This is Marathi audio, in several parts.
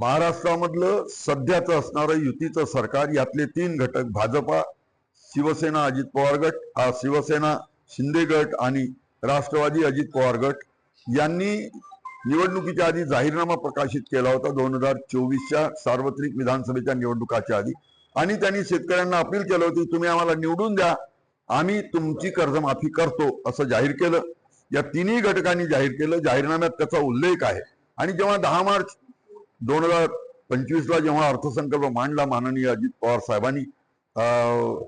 महाराष्ट्रामधलं सध्याचं असणारं युतीचं सरकार यातले तीन घटक भाजपा शिवसेना अजित पवार गट हा शिवसेना शिंदे गट आणि राष्ट्रवादी अजित पवार गट यांनी निवडणुकीच्या आधी जाहीरनामा प्रकाशित केला होता दोन हजार चोवीसच्या सार्वत्रिक विधानसभेच्या निवडणुकाच्या आधी. आणि त्यांनी शेतकऱ्यांना अपील केलं होती तुम्ही आम्हाला निवडून द्या आम्ही तुमची कर्जमाफी करतो असं जाहीर केलं. या तिन्ही घटकांनी जाहीर केलं. जाहीरनाम्यात त्याचा उल्लेख आहे. आणि जेव्हा दहा मार्च दोन हजार पंचवीसला जेव्हा अर्थसंकल्प मांडला माननीय अजित पवार साहेबांनी अं,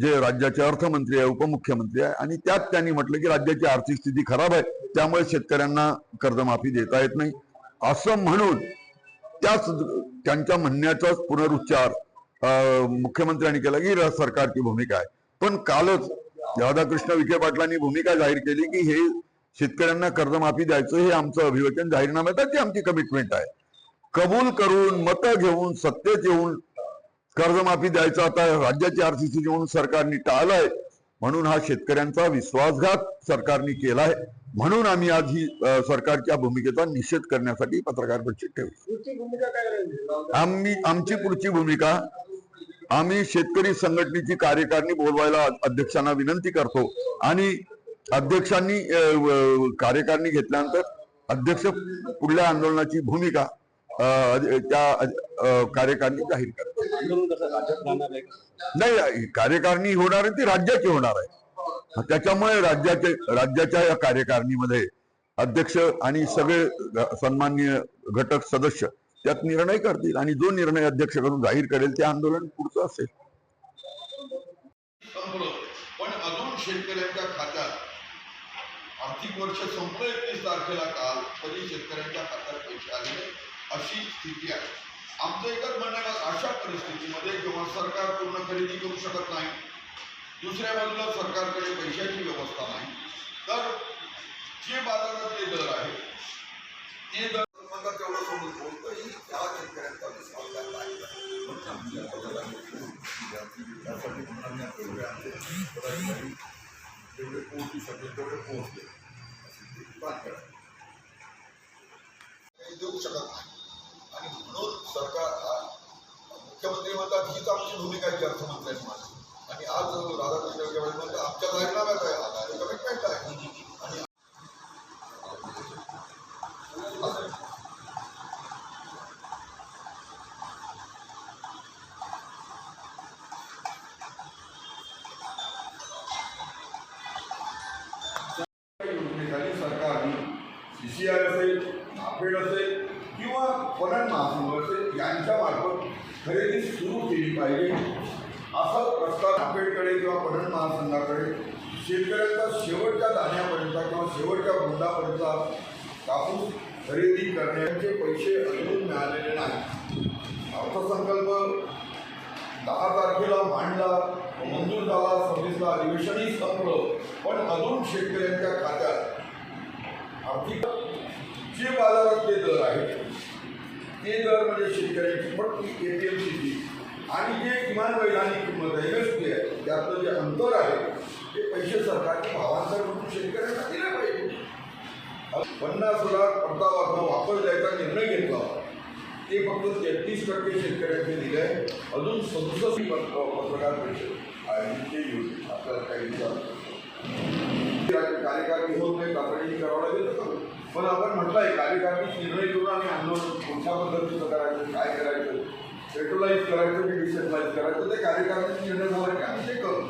जे राज्याचे अर्थमंत्री आहे उपमुख्यमंत्री आहे आणि त्यात त्यांनी म्हटलं की राज्याची आर्थिक स्थिती खराब आहे त्यामुळे शेतकऱ्यांना कर्जमाफी देता येत नाही. असं म्हणून त्याच त्यांच्या म्हणण्याचाच पुनरुच्चार अं, मुख्यमंत्र्यांनी केला की सरकारची भूमिका आहे. पण कालच राधाकृष्ण विखे पाटलांनी भूमिका जाहीर केली की हे शेतकऱ्यांना कर्जमाफी द्यायचं हे आमचं अभिवचन जाहीरनाम्यात आहे आमची कमिटमेंट आहे. कबूल करून मतं घेऊन सत्तेत येऊन कर्जमाफी द्यायचं. आता राज्याची स्थिती म्हणून सरकारने टाळलंय. म्हणून हा शेतकऱ्यांचा विश्वासघात सरकारने केलाय. म्हणून आम्ही आज ही सरकारच्या भूमिकेचा निषेध करण्यासाठी पत्रकार परिषद ठेवली. आम्ही आमची पुढची भूमिका आम्ही शेतकरी संघटनेची कार्यकारिणी बोलवायला अध्यक्षांना विनंती करतो. आणि अध्यक्षांनी कार्यकारिणी घेतल्यानंतर अध्यक्ष पुढल्या आंदोलनाची भूमिका त्या अ, कार्यकारिणी जाहीर करतात. नाही कार्यकारिणी होणार आहे ती राज्याची होणार आहे. त्याच्यामुळे राज्याचे राज्याच्या या कार्यकारिणीमध्ये अध्यक्ष आणि सगळे सन्मान्य घटक सदस्य त्यात निर्णय करतील आणि जो निर्णय अध्यक्ष करून जाहीर करेल ते आंदोलन पुढचं असेल. पण अजून शेतकऱ्यांच्या खात्यात आर्थिक वर्ष संपलं एकतीस तारखेला काल तरी शेतकऱ्यांच्या खात्यात पैसे आले अशी स्थिती आहे. आमचं एकच म्हणणं आहे अशा परिस्थितीमध्ये जेव्हा सरकार पूर्ण खरेदी करू शकत नाही दुसऱ्या बाजूला सरकारकडे पैशाची व्यवस्था नाही तर जे बाजारातले दर आहे ते दर मला तेवढं सोडून बोलतो ही त्या शेतकऱ्यांचा विश्वासघात त्यासाठी तेवढे आमचे पोहोचू शकेल तेवढे पोहोचले काही देऊ शकत नाही. आणि म्हणून सरकार मुख्यमंत्री म्हणतात हीच आमची भूमिका आहे अर्थमंत्र्यांनी माझी. आणि आज राधाकृष्ण म्हणतात आमच्या जाहीरनाम्यात आहे कमिटमेंट आहे. सीसीआय असेल नाफेड असेल किंवा पणन महासंघ असेल यांच्या मार्फत खरेदी सुरू केली पाहिजे. असा प्रस्ताव नाफेडकडे किंवा पणन महासंघाकडे शेतकऱ्यांचा शेवटच्या दाण्यापर्यंत किंवा शेवटच्या बुंदापर्यंत कापूस खरेदी करण्याचे पैसे अजून मिळालेले नाही अर्थसंकल्प दहा तारखेला मांडला मंजूर झाला सव्वीसला अधिवेशनही संपलं पण अजून शेतकऱ्यांच्या खात्यात आर्थिक जे बाजारातले दर आहेत ते दर म्हणजे शेतकऱ्यांची फक्त ए पी एम सी आणि जे किमान वैधानिक किंमत आहे एम एस पी आहे त्यातलं जे अंतर आहे ते पैसे सरकारने भावांतर म्हणून शेतकऱ्यांना दिले पाहिजे. पन्नास लाख परतावा वापर द्यायचा निर्णय घेतला. होता ते फक्त तेहतीस टक्के शेतकऱ्यांचे दिले. आहे अजून सदुसष्ट पत्रकार परिषद आयोजित केली होती. आपल्याला काही विचार. कार्यकारिणी होत नाही तातडीने करावं लागेल तर पण आपण म्हटलंय कार्यकारणी निर्णय करून आम्ही आंदोलन कोणत्या पद्धतीचं करायचं काय करायचं पेट्रोलाईज करायचं की डिसेंटलाईज करायचं ते कार्यकारणी निर्णय झाला की? आम्ही ते करू.